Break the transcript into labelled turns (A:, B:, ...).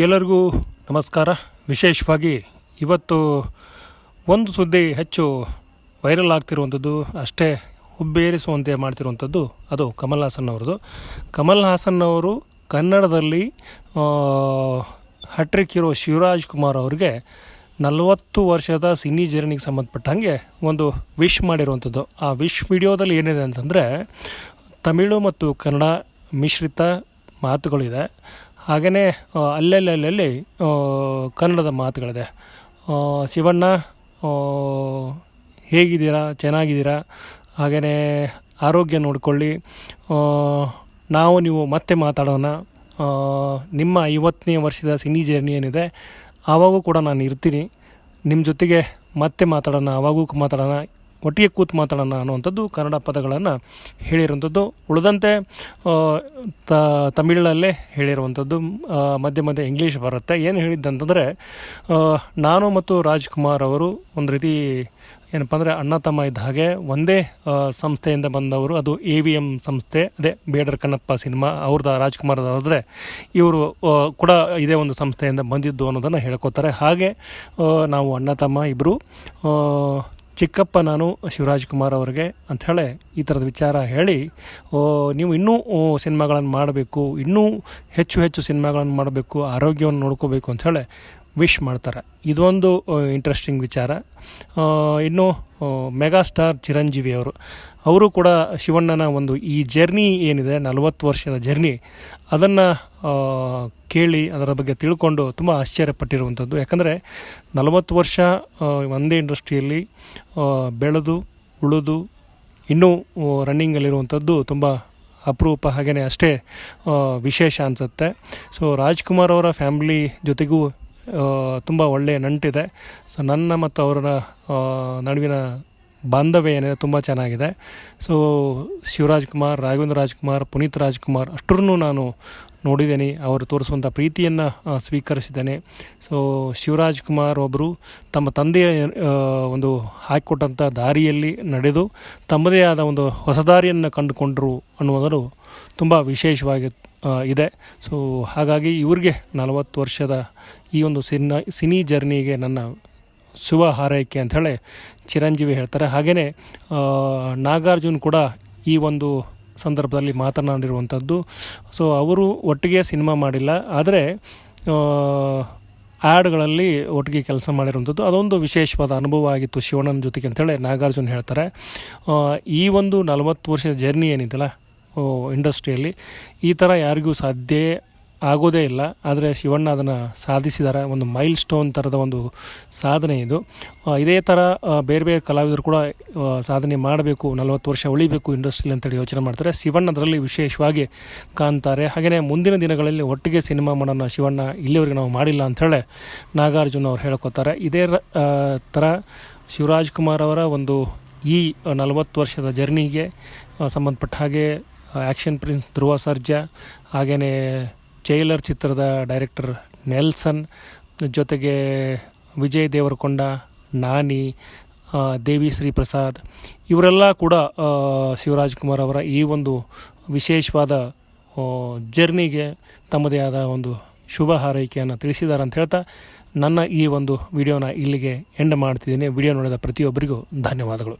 A: ಎಲ್ಲರಿಗೂ ನಮಸ್ಕಾರ. ವಿಶೇಷವಾಗಿ ಇವತ್ತು ಒಂದು ಸುದ್ದಿ ಹೆಚ್ಚು ವೈರಲ್ ಆಗ್ತಿರುವಂಥದ್ದು, ಅಷ್ಟೇ ಹುಬ್ಬೇರಿಸುವಂತೆ ಮಾಡ್ತಿರುವಂಥದ್ದು, ಅದು ಕಮಲ್ ಹಾಸನ್ ಅವರದು ಕಮಲ್ ಹಾಸನ್ ಅವರು ಕನ್ನಡದಲ್ಲಿ ಹಟ್ರಿಕ್ ಇರೋ ಶಿವರಾಜ್ ಕುಮಾರ್ ಅವ್ರಿಗೆ ನಲವತ್ತು ವರ್ಷದ ಸಿನಿ ಜರ್ನಿಗೆ ಸಂಬಂಧಪಟ್ಟಂಗೆ ಒಂದು ವಿಶ್ ಮಾಡಿರುವಂಥದ್ದು. ಆ ವಿಶ್ ವಿಡಿಯೋದಲ್ಲಿ ಏನಿದೆ ಅಂತಂದರೆ, ತಮಿಳು ಮತ್ತು ಕನ್ನಡ ಮಿಶ್ರಿತ ಮಾತುಗಳಿದೆ. ಹಾಗೆಯೇ ಅಲ್ಲಲ್ಲಲ್ಲಿ ಕನ್ನಡದ ಮಾತುಗಳಿದೆ. ಶಿವಣ್ಣ ಹೇಗಿದ್ದೀರಾ? ಚೆನ್ನಾಗಿದ್ದೀರಾ? ಹಾಗೆಯೇ ಆರೋಗ್ಯ ನೋಡಿಕೊಳ್ಳಿ. ನಾವು ನೀವು ಮತ್ತೆ ಮಾತಾಡೋಣ. ನಿಮ್ಮ ಐವತ್ತನೇ ವರ್ಷದ ಸಿನಿ ಜರ್ನಿ ಏನಿದೆ, ಆವಾಗೂ ಕೂಡ ನಾನು ಇರ್ತೀನಿ. ನಿಮ್ಮ ಜೊತೆಗೆ ಮತ್ತೆ ಮಾತಾಡೋಣ, ಆವಾಗೂ ಮಾತಾಡೋಣ. ಒಟ್ಟಿಗೆ ಕೂತು ಮಾತಾಡೋಣ ಅನ್ನುವಂಥದ್ದು ಕನ್ನಡ ಪದಗಳನ್ನು ಹೇಳಿರುವಂಥದ್ದು. ಉಳಿದಂತೆ ತ, ತಮಿಳಲ್ಲೇ ಹೇಳಿರುವಂಥದ್ದು ಮಧ್ಯ ಮಧ್ಯೆ ಇಂಗ್ಲೀಷ್ ಬರುತ್ತೆ. ಏನು ಹೇಳಿದ್ದಂತಂದರೆ ನಾನು ಮತ್ತು ರಾಜ್ಕುಮಾರ್ ಅವರು ಒಂದು ರೀತಿ ಏನಪ್ಪ ಅಂದರೆ ಅಣ್ಣ ತಮ್ಮ ಇದ್ದ ಹಾಗೆ ಒಂದೇ ಸಂಸ್ಥೆಯಿಂದ ಬಂದವರು. ಅದು ಎ ವಿ ಎಂ ಸಂಸ್ಥೆ, ಅದೇ ಬೇಡರ್ ಕಣ್ಣಪ್ಪ ಸಿನಿಮಾ ಅವ್ರದ್ದು ರಾಜ್ಕುಮಾರ್ ಅವ್ರದ್ರೆ ಇವರು ಕೂಡ ಇದೇ ಒಂದು ಸಂಸ್ಥೆಯಿಂದ ಬಂದಿದ್ದು ಅನ್ನೋದನ್ನು ಹೇಳ್ಕೊತಾರೆ. ಹಾಗೆ ನಾವು ಅಣ್ಣ ತಮ್ಮ ಇಬ್ಬರು ಚಿಕ್ಕಪ್ಪ ನಾನು ಶಿವರಾಜ್ ಕುಮಾರ್ ಅವರಿಗೆ ಅಂಥೇಳಿ ಈ ಥರದ ವಿಚಾರ ಹೇಳಿ ನೀವು ಇನ್ನೂ ಸಿನಿಮಾಗಳನ್ನು ಮಾಡಬೇಕು, ಇನ್ನೂ ಹೆಚ್ಚು ಹೆಚ್ಚು ಸಿನಿಮಾಗಳನ್ನು ಮಾಡಬೇಕು, ಆರೋಗ್ಯವನ್ನು ನೋಡ್ಕೋಬೇಕು ಅಂಥೇಳಿ ವಿಶ್ ಮಾಡ್ತಾರೆ. ಇದೊಂದು ಇಂಟ್ರೆಸ್ಟಿಂಗ್ ವಿಚಾರ. ಇನ್ನು ಮೆಗಾಸ್ಟಾರ್ ಚಿರಂಜೀವಿ ಅವರು. ಅವರು ಕೂಡ ಶಿವಣ್ಣನ ಒಂದು ಈ ಜರ್ನಿ ಏನಿದೆ, ನಲವತ್ತು ವರ್ಷದ ಜರ್ನಿ ಅದನ್ನು ಕೇಳಿ ಅದರ ಬಗ್ಗೆ ತಿಳ್ಕೊಂಡು ತುಂಬ ಆಶ್ಚರ್ಯಪಟ್ಟಿರುವಂಥದ್ದು ಯಾಕಂದರೆ, ನಲವತ್ತು ವರ್ಷ ಒಂದೇ ಇಂಡಸ್ಟ್ರಿಯಲ್ಲಿ ಬೆಳೆದು, ಉಳಿದು, ಇನ್ನೂ ರನ್ನಿಂಗಲ್ಲಿರುವಂಥದ್ದು ತುಂಬ ಅಪರೂಪ ಹಾಗೆಯೇ ಅಷ್ಟೇ ವಿಶೇಷ ಅನಿಸುತ್ತೆ. ಸೊ ರಾಜ್ಕುಮಾರ್ ಅವರ ಫ್ಯಾಮಿಲಿ ಜೊತೆಗೂ ತುಂಬ ಒಳ್ಳೆಯ ನಂಟಿದೆ. ಸೊ ನನ್ನ ಮತ್ತು ಅವರ ನಡುವಿನ ಬಾಂಧವ್ಯ ಏನಿದೆ ತುಂಬ ಚೆನ್ನಾಗಿದೆ. ಸೊ ಶಿವರಾಜ್ ಕುಮಾರ್, ರಾಘವೇಂದ್ರ ರಾಜ್ಕುಮಾರ್ ಪುನೀತ್ ರಾಜ್ಕುಮಾರ್ ಅಷ್ಟರನ್ನು ನಾನು ನೋಡಿದ್ದೀನಿ. ಅವರು ತೋರಿಸುವಂಥ ಪ್ರೀತಿಯನ್ನು ಸ್ವೀಕರಿಸಿದ್ದೇನೆ. ಸೊ ಶಿವರಾಜ್ ಕುಮಾರ್ ಒಬ್ಬರು ತಮ್ಮ ತಂದೆಯ ಒಂದು ಹಾಕಿಕೊಟ್ಟಂಥ ದಾರಿಯಲ್ಲಿ ನಡೆದು ತಮ್ಮದೇ ಆದ ಒಂದು ಹೊಸ ದಾರಿಯನ್ನು ಕಂಡುಕೊಂಡರು ಅನ್ನುವುದರು ತುಂಬ ವಿಶೇಷವಾಗಿ ಇದೆ. ಸೊ ಹಾಗಾಗಿ ಇವ್ರಿಗೆ ನಲವತ್ತು ವರ್ಷದ ಈ ಒಂದು ಸಿನ ಸಿನಿ ಜರ್ನಿಗೆ ನನ್ನ ಶುಭ ಹಾರೈಕೆ ಅಂಥೇಳಿ ಚಿರಂಜೀವಿ ಹೇಳ್ತಾರೆ. ಹಾಗೆಯೇ ನಾಗಾರ್ಜುನ್ ಕೂಡ ಈ ಒಂದು ಸಂದರ್ಭದಲ್ಲಿ ಮಾತನಾಡಿರುವಂಥದ್ದು. ಸೊ ಅವರು ಒಟ್ಟಿಗೆ ಸಿನಿಮಾ ಮಾಡಿಲ್ಲ. ಆದರೆ ಆ್ಯಡ್ಗಳಲ್ಲಿ ಒಟ್ಟಿಗೆ ಕೆಲಸ ಮಾಡಿರುವಂಥದ್ದು. ಅದೊಂದು ವಿಶೇಷವಾದ ಅನುಭವ ಆಗಿತ್ತು ಶಿವಣ್ಣನ ಜೊತೆಗೆ ಅಂತೇಳಿ ನಾಗಾರ್ಜುನ್ ಹೇಳ್ತಾರೆ. ಈ ಒಂದು ನಲವತ್ತು ವರ್ಷದ ಜರ್ನಿ ಏನಿದೆಯಲ್ಲ ಇಂಡಸ್ಟ್ರಿಯಲ್ಲಿ. ಈ ಥರ ಯಾರಿಗೂ ಸಾಧ್ಯ ಆಗೋದೇ ಇಲ್ಲ. ಆದರೆ ಶಿವಣ್ಣ ಅದನ್ನು ಸಾಧಿಸಿದ್ದಾರೆ ಒಂದು ಮೈಲ್ ಸ್ಟೋನ್ ಥರದ ಒಂದು ಸಾಧನೆ ಇದು. ಇದೇ ಥರ ಬೇರೆ ಬೇರೆ ಕಲಾವಿದರು ಕೂಡ ಸಾಧನೆ ಮಾಡಬೇಕು, ನಲವತ್ತು ವರ್ಷ ಉಳಿಬೇಕು ಇಂಡಸ್ಟ್ರಿಯಲ್ಲಿ ಅಂತೇಳಿ ಯೋಚನೆ ಮಾಡ್ತಾರೆ. ಶಿವಣ್ಣ ಅದರಲ್ಲಿ ವಿಶೇಷವಾಗಿ ಕಾಣ್ತಾರೆ. ಹಾಗೆಯೇ ಮುಂದಿನ ದಿನಗಳಲ್ಲಿ ಒಟ್ಟಿಗೆ ಸಿನಿಮಾ ಮಾಡೋಣ ಶಿವಣ್ಣ ಇಲ್ಲಿವರೆಗೆ ನಾವು ಮಾಡಿಲ್ಲ ಅಂಥೇಳಿ ನಾಗಾರ್ಜುನ ಅವ್ರು ಹೇಳ್ಕೊತಾರೆ. ಇದೇ ಥರ ಶಿವರಾಜ್ ಕುಮಾರ್ ಅವರ ಒಂದು ಈ ನಲವತ್ತು ವರ್ಷದ ಜರ್ನಿಗೆ ಸಂಬಂಧಪಟ್ಟ ಹಾಗೆ ಆ್ಯಕ್ಷನ್ ಪ್ರಿನ್ಸ್ ಧ್ರುವ ಸರ್ಜಾ ಹಾಗೆಯೇ ಜೈಲರ್ ಚಿತ್ರದ ಡೈರೆಕ್ಟರ್ ನೆಲ್ಸನ್, ಜೊತೆಗೆ ವಿಜಯ್ ದೇವರಕೊಂಡ, ನಾನಿ ದೇವಿ ಶ್ರೀ ಪ್ರಸಾದ್ ಇವರೆಲ್ಲ ಕೂಡ ಶಿವರಾಜ್ ಕುಮಾರ್ ಅವರ ಈ ಒಂದು ವಿಶೇಷವಾದ ಜರ್ನಿಗೆ ತಮ್ಮದೇ ಆದ ಒಂದು ಶುಭ ಹಾರೈಕೆಯನ್ನು ತಿಳಿಸಿದ್ದಾರೆ ಅಂತ ಹೇಳ್ತಾ ನನ್ನ ಈ ಒಂದು ವಿಡಿಯೋನ ಇಲ್ಲಿಗೆ ಎಂಡ್ ಮಾಡ್ತಿದ್ದೀನಿ. ವಿಡಿಯೋ ನೋಡಿದ ಪ್ರತಿಯೊಬ್ಬರಿಗೂ ಧನ್ಯವಾದಗಳು.